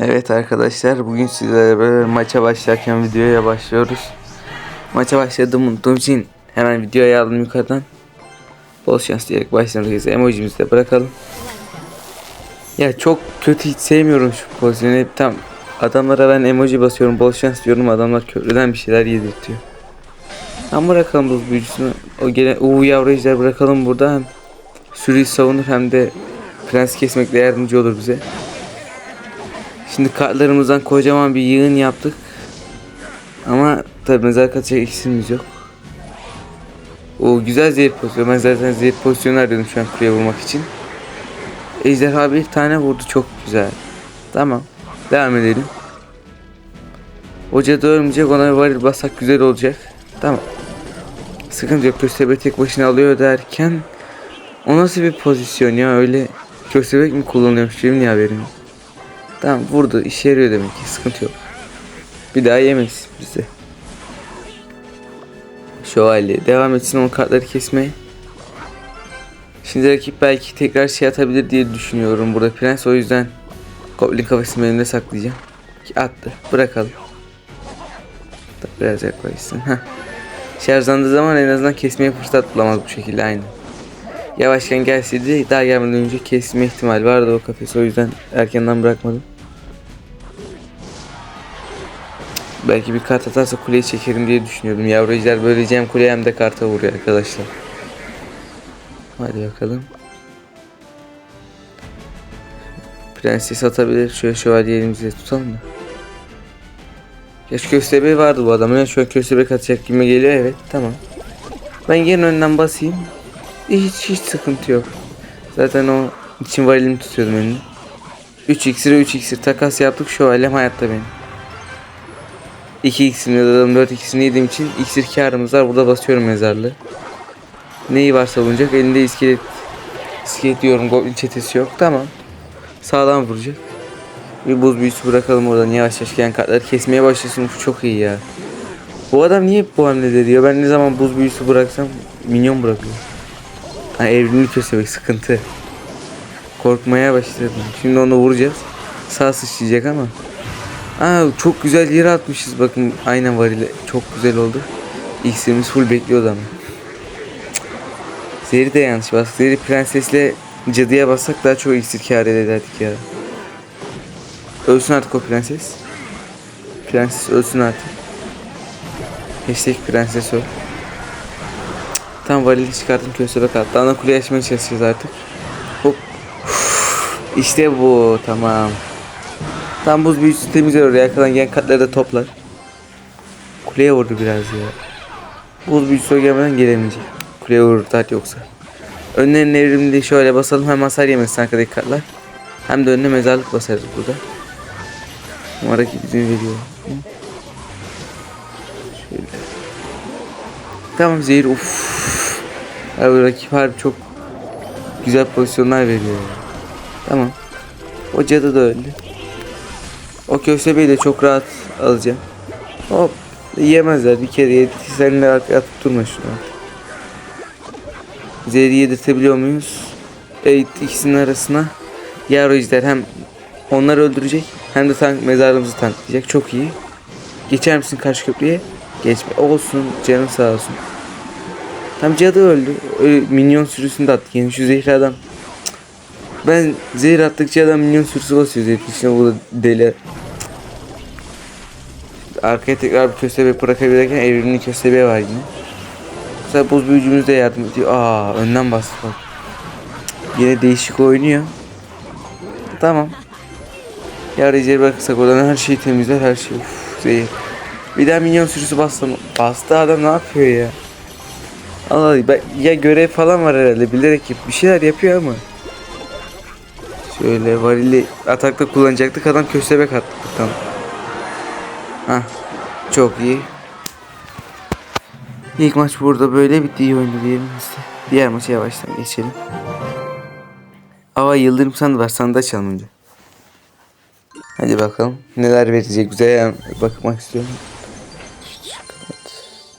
Evet arkadaşlar bugün sizlerle beraber maça başlarken videoya başlıyoruz. Maça başladığımı unuttuğum için hemen videoya aldım yukarıdan. Bol şans diyerek başlıyoruz. Emojimizi de bırakalım. Ya çok kötü hiç sevmiyorum şu pozisyonu. Tam adamlara ben emoji basıyorum bol şans diyorum adamlar köprüden bir şeyler yedirtiyor. Tam bırakalım buz büyücüsünü. O gelen uuu yavru bırakalım burada hem sürüyü savunur hem de prens kesmekle yardımcı olur bize. Şimdi kartlarımızdan kocaman bir yığın yaptık. Ama tabi mezar katacak iksirimiz yok. O güzel zehir pozisyonu. Ben zaten zehir pozisyonu arıyordum şu an kuleye vurmak için. Ejderha bir tane vurdu çok güzel. Tamam. Devam edelim. Hoca da ölmeyecek ona varil basak güzel olacak. Tamam. Sıkıntı yok. Köstebek tek başına alıyor derken o nasıl bir pozisyon ya öyle köstebek mi kullanıyormuş benim niye haberim yok. Tamam vurdu işe yarıyor demek ki sıkıntı yok. Bir daha yemeyiz bize. Şövalye devam etsin o kartları kesmeye. Şimdi rakip belki tekrar şey atabilir diye düşünüyorum burada prens o yüzden Goblin kafasını elimde saklayacağım. Ki attı bırakalım. Biraz yaklaşsın. Heh. Şarjlandığı zaman en azından kesmeye fırsat bulamaz bu şekilde aynı. Yavaşken gelseydi daha gelmeden önce kesme ihtimal vardı o kafesi o yüzden erkenden bırakmadım. Belki bir kart atarsa kuleyi çekerim diye düşünüyordum. Yavru ejder böylece hem kuleye hem de karta vuruyor arkadaşlar. Hadi bakalım. Prenses atabilir. Şöyle şövalye elimizde tutalım da. Yaş köstebeği vardı bu adamın. Yani şu an köstebek atacak gibi geliyor. Evet tamam. Ben gene önden basayım. Hiç hiç sıkıntı yok. Zaten o için varilimi tutuyordum elini. 3 iksire 3 iksir takas yaptık. Şövalyem hayatta benim. 2 iksirini yadadım 4 iksirini yediğim için iksir karımız var. Burada basıyorum mezarlığı. Neyi varsa bulunacak. Elinde iskelet iskelet diyorum. Goblin çetesi yok. Tamam. Sağlam vuracak. Bir buz büyüsü bırakalım oradan yavaş yavaş gelen kartları kesmeye başlasın. Uf, çok iyi ya. Bu adam niye bu hamlede diyor? Ben ne zaman buz büyüsü bıraksam minyon bırakıyor. Ha evrimli köstebek sıkıntı. Korkmaya başladım. Şimdi onu vuracağız. Sağ sıçrayacak ama. Aa çok güzel yere atmışız bakın aynen var ile çok güzel oldu. İksirimiz full bekliyordu ama. Zeri de yanlış bastık. Zeri prensesle cadıya bassak daha çok iksir kâr ederdik ya. Ölsün artık o prenses. Prenses ölsün artık. Hashtag prenses öl. Tam varili çıkarttım köstebek attı. Ana kuleyi açmaya çalışacağız artık. Hop. İşte bu tamam. Tam buz büyüsü temizler oraya arkadan gelen katları da toplar. Kuleye vurdu biraz ya. Buz büyüsü gelmeden gelemeyecek. Kuleye vurur hadi yoksa. Önlerinin evrimli şöyle basalım hem hasar yemesin arkadaki katlar. Hem de önüne mezarlık basarız burada. Ama rakip izin veriyor. Şöyle. Tamam zehir uff. Abi rakip harbi çok güzel pozisyonlar veriyor. Tamam. O cadı da öldü. O köstebeği de çok rahat alacağım. Hop. Yiyemezler bir kere yedi. Seninle atıp durma şunu. Zehri yedirtebiliyor muyuz? Evet ikisinin arasına ejder hem onları öldürecek hem de tank mezarımızı tanklayacak. Çok iyi. Geçer misin karşı köprüye? Geçme. Olsun canın sağ olsun. Tam cadı öldü. Öyle minyon sürüsünü de attık. Yani şu zehri adam ben zehir attıkça adam minyon sürüsü basıyor zehir içine bu deli. Arkaya tekrar bir köstebek bırakabilirken evrimli köstebeği var yine. Mesela buz büyücümüz de yardım ediyor. Aa önden bastı bak. Yine değişik oynuyor. Tamam. Yarı zehir bırakırsak oradan her şeyi temizler her şey. Uf, zehir. Bir daha minyon sürüsü bastı mı? Bastı adam ne yapıyor ya? Allah ya görev falan var herhalde bilerek yap- bir şeyler yapıyor ama. Şöyle varili atakta kullanacaktık adam köstebek attı tam. Hah çok iyi. İlk maç burada böyle bitti iyi oyundu diyelim. Diğer maça yavaştan geçelim. Ava Yıldırım sandı var sandı açalım önce. Hadi bakalım neler verecek yani bakmak istiyorum.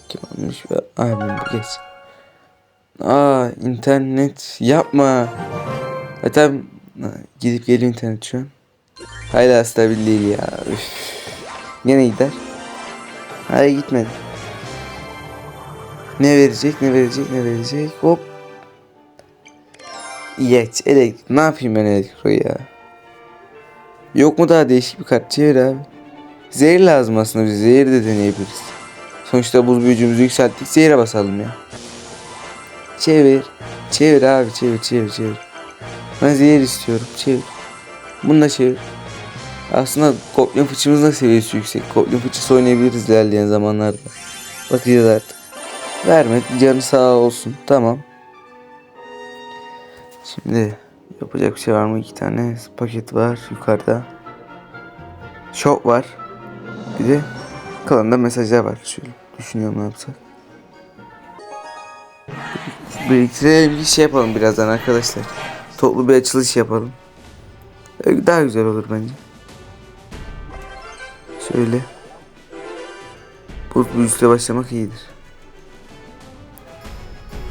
Kim almış? Abim geç. Aa internet yapma. Zaten ha, gidip geliyor internet şu an. Hala stabil değil ya. Üf. Yine gider. Hayır gitmedi. Ne verecek ne verecek ne verecek hop. Geç elektrik. Ne yapayım ben elektro ya. Yok mu daha değişik bir kart çevir abi. Zehir lazım aslında biz zehir de deneyebiliriz. Sonuçta buz büyücümüzü yükselttik zehire basalım ya. Çevir. Çevir abi çevir çevir çevir. Ben zehir istiyorum çevir. Bunu da çevir. Aslında Goblin fıçımızın da seviyesi yüksek. Goblin fıçısı oynayabiliriz ilerleyen zamanlarda. Bakacağız artık. Verme canı sağ olsun. Tamam. Şimdi yapacak bir şey var mı? İki tane paket var yukarıda. Shop var. Bir de kalanda mesajlar var. Şöyle düşünüyorum ne yapsak. Biriktirelim bir şey yapalım birazdan arkadaşlar. Toplu bir açılış yapalım. Öyle Daha güzel olur bence. Şöyle. Bu büyüsüyle başlamak iyidir.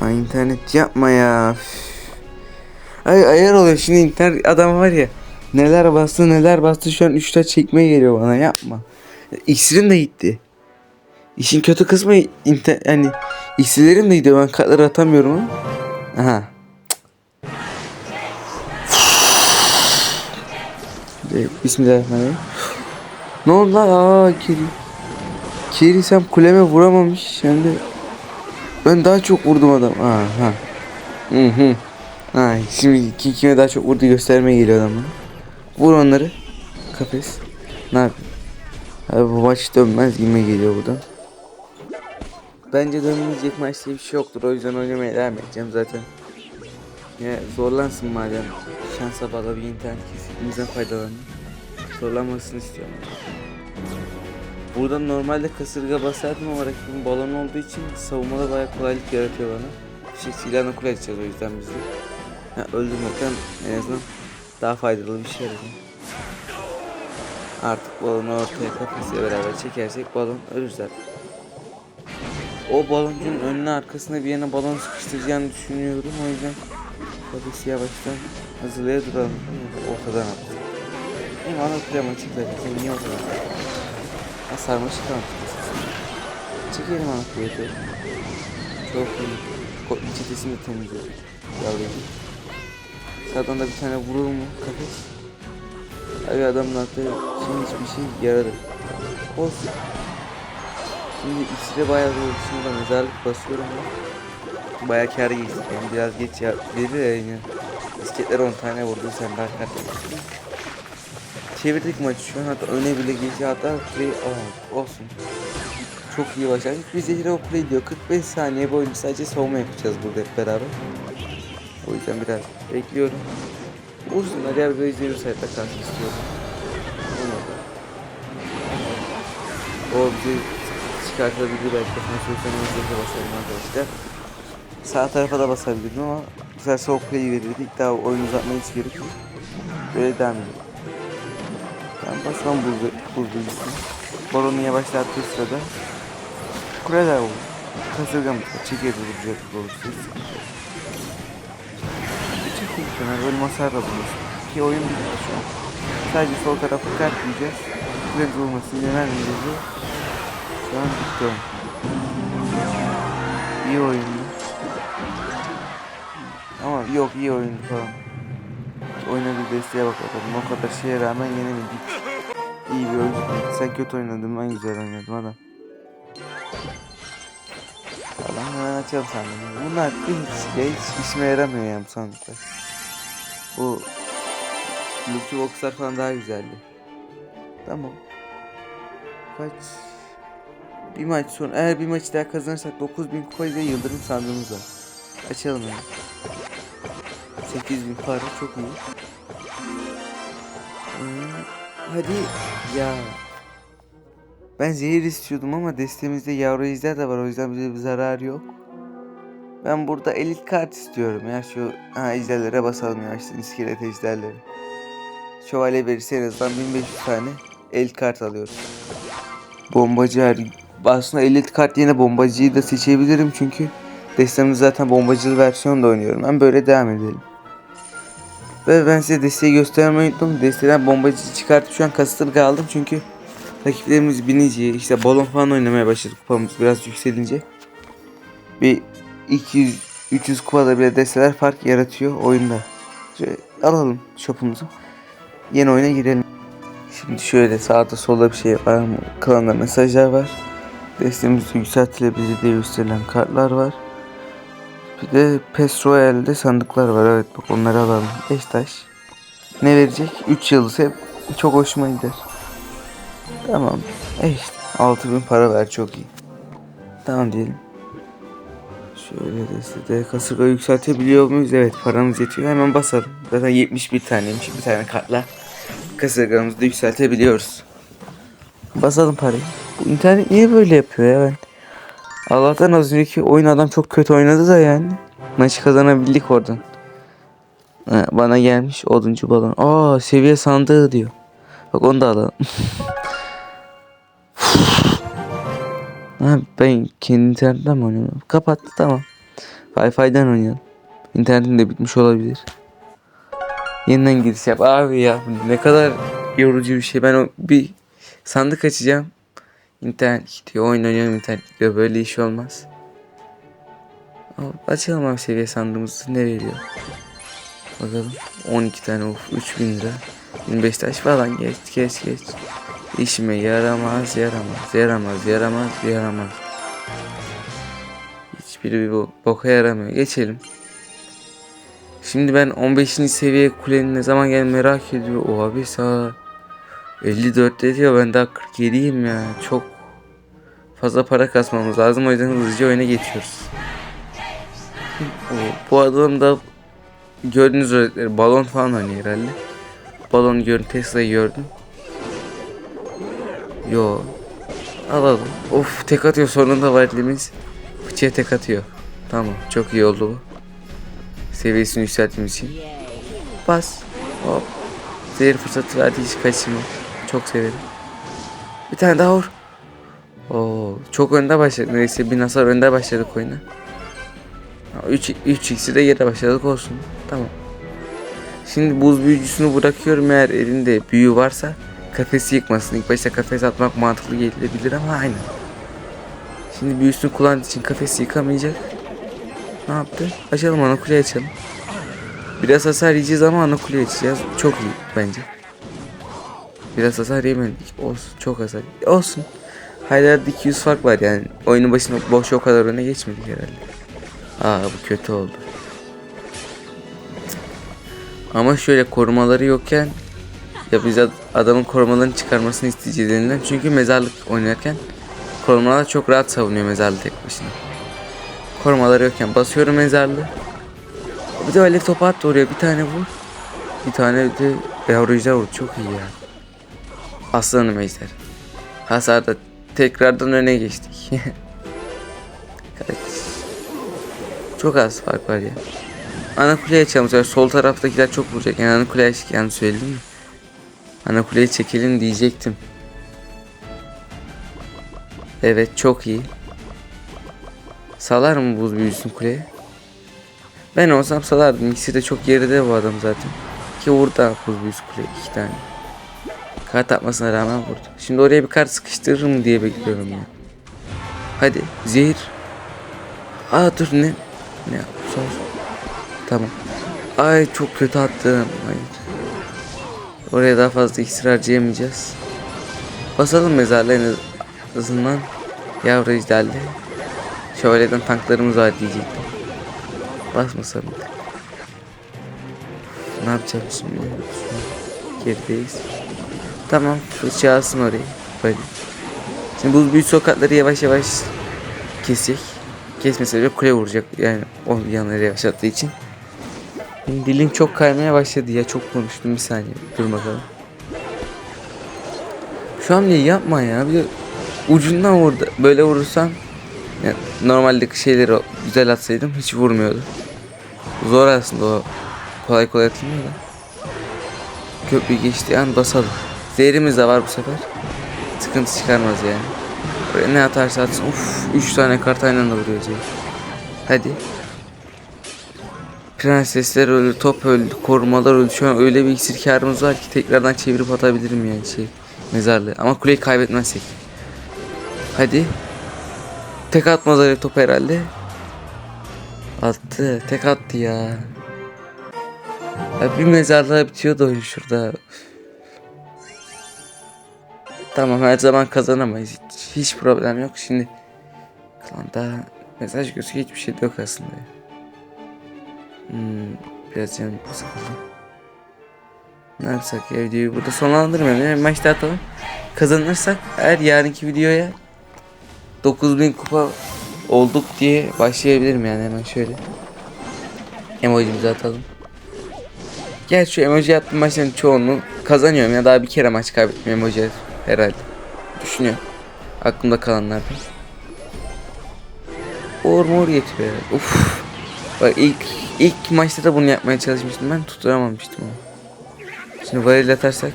Ha internet yapma ya. Ay ayar oluyor şimdi internet adam var ya. Neler bastı neler bastı şu an 3'te çekmeye geliyor bana yapma. İksirin de gitti. İşin kötü kısmı inter yani iksirlerim de gidiyor ben kartları atamıyorum ama. Aha. Bismillahirrahmanirrahim. Ne oldu lan? Aa Keri. Keri sen kuleme vuramamış. Hem de ben daha çok vurdum adam. Aa, ha. Hı hı. Ha, şimdi kim kime daha çok vurdu göstermeye geliyor adam bana. Vur onları. Kafes. Ne yapayım? Abi bu maç dönmez gibi geliyor buradan. Bence dönmeyecek maç diye bir şey yoktur. O yüzden oynamaya devam edeceğim zaten. Ya zorlansın madem. Şansa bağlı bir internet kesintimizden faydalanın. Zorlanmasını istiyorum. Buradan normalde kasırga basardım ama rakibin balon olduğu için savunmada bayağı kolaylık yaratıyor bana. Şey silahını kule edeceğiz o yüzden biz de. Öldürmekten en azından daha faydalı bir şey yaratıyor. Artık balonu ortaya kafasıyla beraber çekersek balon ölür zaten. O baloncunun önüne arkasına bir yana balon sıkıştıracağını düşünüyorum o yüzden kafesi yavaştan hazırlaya duralım. Ortadan at. Benim ana kulem açık zaten sen niye ortadan Ha sarmaşık tamam. Çekelim ana kulemi. Çok iyi. Çetesini de temizliyor. Yavrum. Sağdan da bir tane vurur mu kafes? Abi adamın attığı şimdi hiçbir şey yaradı. Olsun. Şimdi ikisi bayağı zor. Ben mezarlık basıyorum ya. Bayağı kar geçtik yani biraz geç ya. Dedi ya yine. Bisikletler 10 tane vurdu sen daha kar Çevirdik maçı şu an hatta öne bile geçti hatta play oh, olsun. Çok iyi başladık. Biz de hero play diyor. 45 saniye boyunca sadece savunma yapacağız burada hep beraber. O yüzden biraz bekliyorum. Vursunlar ya bir izleyici sayıda karşı istiyorum. Olmadı. O bizi çıkartabilir belki defans sözlerine basalım arkadaşlar. Sağ tarafa da basabilirdim ama bu sefer soğuk play'i verirdik. Daha oyunu uzatmayı hiç gerek yok. Böyle devam edelim. Ben basmam buzlu, buzlu gitsin. Balonu yavaşlattığı sırada kuleler olur. Kasırgamız var. Çeker vuracak olursunuz. Çok iyi kenar böyle masarla bulursun. Ki oyun bitti şu an. Sadece sol tarafı kart yiyeceğiz. Kule vurmasını yönelmeyeceğiz. Şu an bitti oyun. İyi oyundu. Ama yok iyi oyundu falan. Bir desteğe bak bakalım. O kadar şeye rağmen yenemedik. İyi bir oyun. Sen kötü oynadın ben güzel oynadım adam. Adam hemen açalım sandım. Bunlar hiç, ya hiç işime yaramıyor yani bu sandıklar. Bu Lucky Box'lar falan daha güzeldi. Tamam. Kaç? Bir maç sonra eğer bir maçı daha kazanırsak 9000 kupa ile yıldırım sandığımız var. Açalım yani. 8000 para çok iyi. Hadi ya. Ben zehir istiyordum ama destemizde yavru ejder de var o yüzden bize bir zarar yok. Ben burada elit kart istiyorum ya şu ha, ejderlere basalım ya işte iskelet ejderleri. Şövalye verirse en azından 1500 tane elit kart alıyoruz. Bombacı her aslında elit kart yerine bombacıyı da seçebilirim çünkü destemde zaten bombacılı versiyon da oynuyorum. Ben böyle devam edelim. Ve ben size desteği göstermeyi unuttum. Desteden bombacı çıkartıp şu an kasırga aldım çünkü rakiplerimiz binici işte balon falan oynamaya başladık kupamız biraz yükselince. Bir 200 300 kupada bile deseler fark yaratıyor oyunda. Şöyle alalım shopumuzu. Yeni oyuna girelim. Şimdi şöyle sağda solda bir şey var mı? Klanda mesajlar var. Destemizi yükseltilebilir diye gösterilen kartlar var. Bir de PES sandıklar var. Evet bak onları alalım. 5 taş. Ne verecek? 3 yıldız hep çok hoşuma gider. Tamam. E işte 6000 para ver çok iyi. Tamam diyelim. Şöyle destede kasırga yükseltebiliyor muyuz? Evet paramız yetiyor. Hemen basalım. Zaten 71 taneymiş. Bir tane kartla kasırgamızı da yükseltebiliyoruz. Basalım parayı. Bu internet niye böyle yapıyor ya ben? Allah'tan az önceki oyun adam çok kötü oynadı da yani. Maçı kazanabildik oradan. Bana gelmiş oduncu balon. Aa seviye sandığı diyor. Bak onu da alalım. ben kendi internetten mi oynuyorum? Kapattı tamam. Wi-Fi'den oynayalım. İnternetim de bitmiş olabilir. Yeniden giriş yap. Abi ya ne kadar yorucu bir şey. Ben o bir sandık açacağım. İnternet gidiyor. Oyun oynuyorum internet gidiyor. Böyle iş olmaz. Al, Açalım seviye sandığımızı. Ne veriyor? Bakalım. 12 tane of 3000 lira. 25 taş falan geç geç geç. İşime yaramaz yaramaz yaramaz yaramaz yaramaz. Hiçbiri bir bo- boka yaramıyor. Geçelim. Şimdi ben 15. seviye kulenin ne zaman gel merak ediyorum. O abi sağ 54 diyor ben daha 47'yim ya. Çok fazla para kasmamız lazım. O yüzden hızlıca oyuna geçiyoruz. Bu adam da gördüğünüz öğretleri balon falan oynuyor herhalde. Balon gördüm Tesla'yı gördüm. Yo. Alalım. Of tek atıyor sonunda varilimiz. Fıçıya tek atıyor. Tamam çok iyi oldu bu. Seviyesini yükselttiğimiz için. Bas. Hop. Zehir fırsatı verdi hiç kaçırma. Çok severim. Bir tane daha vur. Oo, çok önde başladık. Neyse bir nasar önde başladık oyuna. 3 3 x'i de yere başladık olsun. Tamam. Şimdi buz büyücüsünü bırakıyorum eğer elinde büyü varsa kafesi yıkmasın. İlk başta kafes atmak mantıklı gelebilir ama aynen. Şimdi büyüsünü kullandığı için kafesi yıkamayacak. Ne yaptı? Açalım ana kuleyi açalım. Biraz hasar yiyeceğiz ama ana kuleyi açacağız. Çok iyi bence. Biraz hasar yemedik. Olsun çok hasar. Olsun. Hala 200 fark var yani. Oyunun başında boş o kadar öne geçmedik herhalde. Aa bu kötü oldu. Ama şöyle korumaları yokken ya biz ad- adamın korumalarını çıkarmasını isteyeceğiz elinden. Çünkü mezarlık oynarken korumalar çok rahat savunuyor mezarlığı tek başına. Korumaları yokken basıyorum mezarlığı. Bir de öyle top attı oraya bir tane vur. Bir tane de yavrucular vur. Çok iyi ya. Aslanım ejder. Hasarda tekrardan öne geçtik. Kaç. Çok az fark var ya. Ana kuleye. Sonra Sol taraftakiler çok vuracak. Yani ana kuleye. Yani söyledim mi? Ana kuleyi çekelim diyecektim. Evet çok iyi. Salar mı buz büyüsün kuleye? Ben olsam salardım. İkisi de çok geride bu adam zaten. Ki vurdu buz büyüsü kuleye iki tane. Kart atmasına rağmen vurdu. Şimdi oraya bir kart sıkıştırır mı diye bekliyorum ya. Hadi zehir. Aa dur ne? Ne sor. Tamam. Ay çok kötü attım. Hayır. Oraya daha fazla iksir harcayamayacağız. Basalım mezarlığı en azından. Yavru ejderli. Şövalye'den tanklarımız var diyecektim. Basmasam. Ne yapacağım şimdi? Gerideyiz. Tamam fırça alsın orayı. Böyle. Şimdi bu büyük sokakları yavaş yavaş kesecek. Kesmese bile kule vuracak. Yani o yanları yavaşlattığı için. Benim dilim çok kaymaya başladı ya. Çok konuştum bir saniye. Dur bakalım. Şu an yapma ya. Bir de ucundan vurdu. Böyle vurursam yani normaldeki şeyleri güzel atsaydım hiç vurmuyordu. Zor aslında o. Kolay kolay atılmıyor da. Köprü geçtiği an basalım. Zehrimiz de var bu sefer. Sıkıntı çıkarmaz yani. Oraya ne atarsa atsın. Uf, 3 tane kart aynı anda vuruyor Zehir. Hadi. Prensesler öldü, top öldü, korumalar öldü. Şu an öyle bir iksir karımız var ki tekrardan çevirip atabilirim yani şey mezarlığı. Ama kuleyi kaybetmezsek. Hadi. Tek atmaz öyle top herhalde. Attı. Tek attı ya. ya bir mezarlığa bitiyordu oyun şurada. Tamam her zaman kazanamayız. Hiç, hiç problem yok. Şimdi klanda mesaj gözüküyor hiçbir şey yok aslında. Hmm, biraz canım sıkıldı. Ne yapsak ya videoyu burada sonlandırmayalım. Yani maçta atalım. Kazanırsak eğer yarınki videoya 9000 kupa olduk diye başlayabilirim yani hemen şöyle. Emojimizi atalım. Gel şu emoji attığım maçların çoğunu kazanıyorum ya daha bir kere maç kaybettim emoji herhalde. Düşünüyorum. Aklımda kalanlardan. Uğur mor getiriyor. Uf. Bak ilk ilk maçta da bunu yapmaya çalışmıştım ben tutturamamıştım ama. Şimdi varil atarsak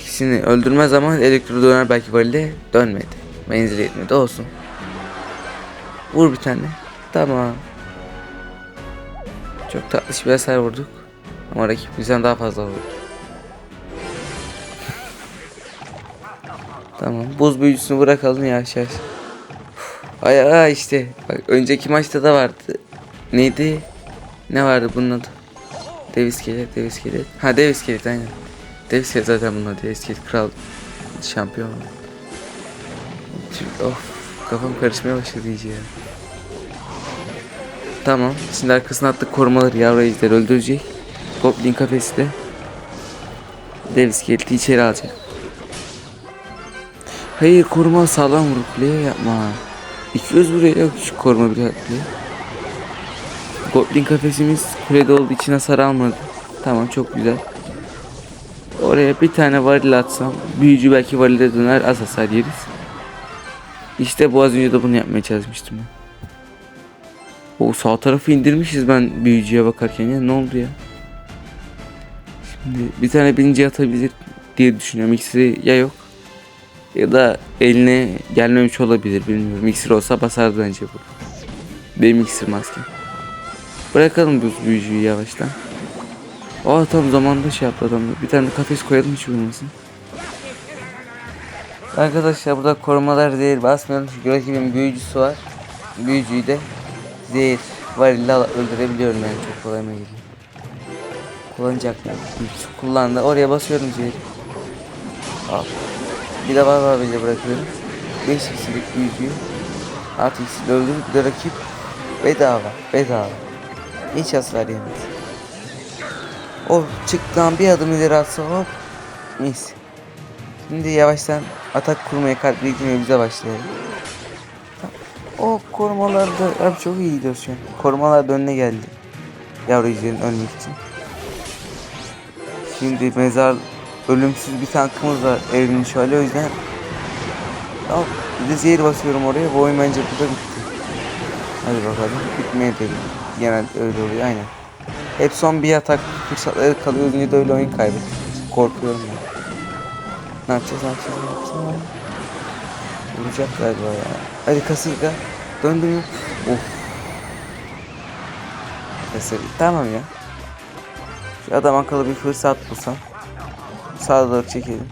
ikisini öldürmez ama elektro döner belki varile dönmedi. Menzili yetmedi olsun. Vur bir tane. Tamam. Çok tatlış bir hasar vurduk. Ama rakip bizden daha fazla vurdu. Tamam. Buz büyücüsünü bırakalım yavaş yavaş. Ay ay işte. Bak önceki maçta da vardı. Neydi? Ne vardı bunun adı? Dev iskelet, dev iskelet. Ha dev iskelet aynen. Dev iskelet zaten bunun adı. İskelet kral şampiyon. Of kafam karışmaya başladı iyice ya. Tamam. Şimdi arkasına attık korumaları yavru ejder öldürecek. Goblin kafesi de. Dev iskeleti içeri alacak. Hayır koruma sağlam vur kuleye yapma. 200 buraya yok şu koruma bir kuleye. Goblin kafesimiz kulede olduğu için hasar almadı. Tamam çok güzel. Oraya bir tane varil atsam büyücü belki varile döner az hasar yeriz. İşte bu az önce de bunu yapmaya çalışmıştım ben. O sağ tarafı indirmişiz ben büyücüye bakarken ya ne oldu ya? Şimdi bir tane birinci atabilir diye düşünüyorum. İkisi ya yok ya da eline gelmemiş olabilir bilmiyorum. İksir olsa basardı bence bu. Benim iksir maskem. Bırakalım bu büyücüyü yavaştan. Aa tam zamanda şey yaptı adam. Bir tane kafes koyalım hiç vurmasın. Arkadaşlar burada korumalar zehir basmıyorum çünkü rakibin büyücüsü var. Büyücüyü de zehir var illa öldürebiliyorum yani çok kolay mı geliyor. Kullanacak mı? Kullandı. Oraya basıyorum zehir. Al. Bir de var var bile bırakıyorum. 5 kişilik büyücüyü. Artı ikisini öldürüp de rakip bedava. Bedava. Hiç hasar yemez. O çıktıdan bir adım ileri atsa hop. Mis. Şimdi yavaştan atak kurmaya kalp biriktirmeye bize başlayalım. O korumalar da abi çok iyi gidiyor şu an. Korumalar da önüne geldi. Yavru ejderin ölmek için. Şimdi mezar ölümsüz bir tankımız var evrenin şöyle o yüzden Al bir de zehir basıyorum oraya bu oyun bence burada bitti. Hadi bakalım bitmeye de genelde öyle oluyor aynen. Hep son bir atak fırsatları kalıyor önce de öyle oyun kaybettik. Korkuyorum ya. Ne yapacağız ne yapacağız ne yapacağız? Vuracak galiba ya. Hadi kasırga. Döndürüyor. Of. Kasırga. Tamam ya. Şu adam akıllı bir fırsat bulsam. Sağa doğru çekelim.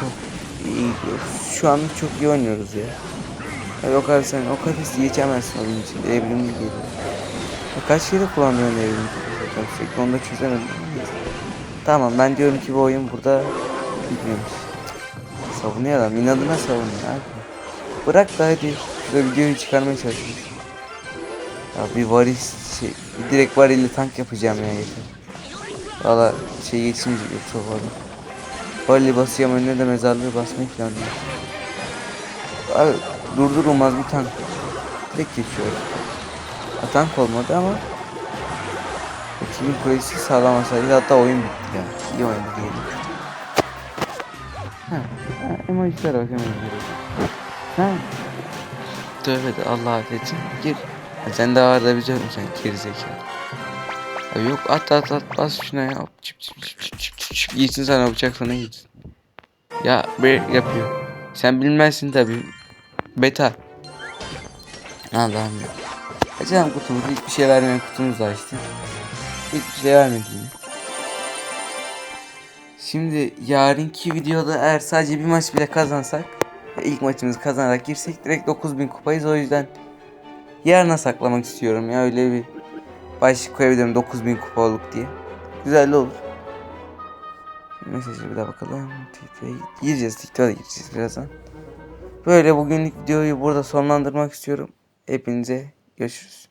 Çok iyi gidiyoruz. Şu an çok iyi oynuyoruz ya. Tabii o kadar sen o kadar geçemezsin oyun içinde evrimli geliyor. Kaç kere kullanıyorsun geliyor? Sürekli onu da çözemedim. Tamam ben diyorum ki bu oyun burada bitmemiş. Savunuyor adam inadına savunuyor abi. Bırak da hadi şurada videoyu çıkarmaya çalışıyoruz. Ya bir varis şey direkt varili tank yapacağım ya yeter. Valla şey yetişmeyecek yok çok fazla. Varili basacağım önüne de mezarlığı basmayı planlıyorum. Abi durdurulmaz bir tank. Direkt geçiyor. Ha, tank olmadı ama Rakibin kulesi sağlam hasarıydı hatta oyun bitti ya. İyi oynadı diyelim. Ha, ha emojilere bak. Ha. Tövbe de Allah affetsin. Gir. Ha, sen de var da biliyorum sen gerizekalı. Abi yok at at at bas şuna ya. Hop, Çıp çıp çıp çıp çıp çıp. Gitsin sana bıçak sana gitsin. Ya be yapıyor. Sen bilmezsin tabi. Beta. Allah'ım ya. Açalım kutumuzu. Hiçbir şey vermeyen kutumuz da açtı. Hiçbir şey vermedi. Şimdi yarınki videoda eğer sadece bir maç bile kazansak ve ilk maçımızı kazanarak girsek direkt 9000 kupayız o yüzden yarına saklamak istiyorum ya öyle bir başlık koyabilirim 9000 kupa olduk diye. Güzel olur. Mesajı bir daha bakalım. Gireceğiz. TikTok'a gireceğiz birazdan. Böyle bugünlük videoyu burada sonlandırmak istiyorum. Hepinize görüşürüz.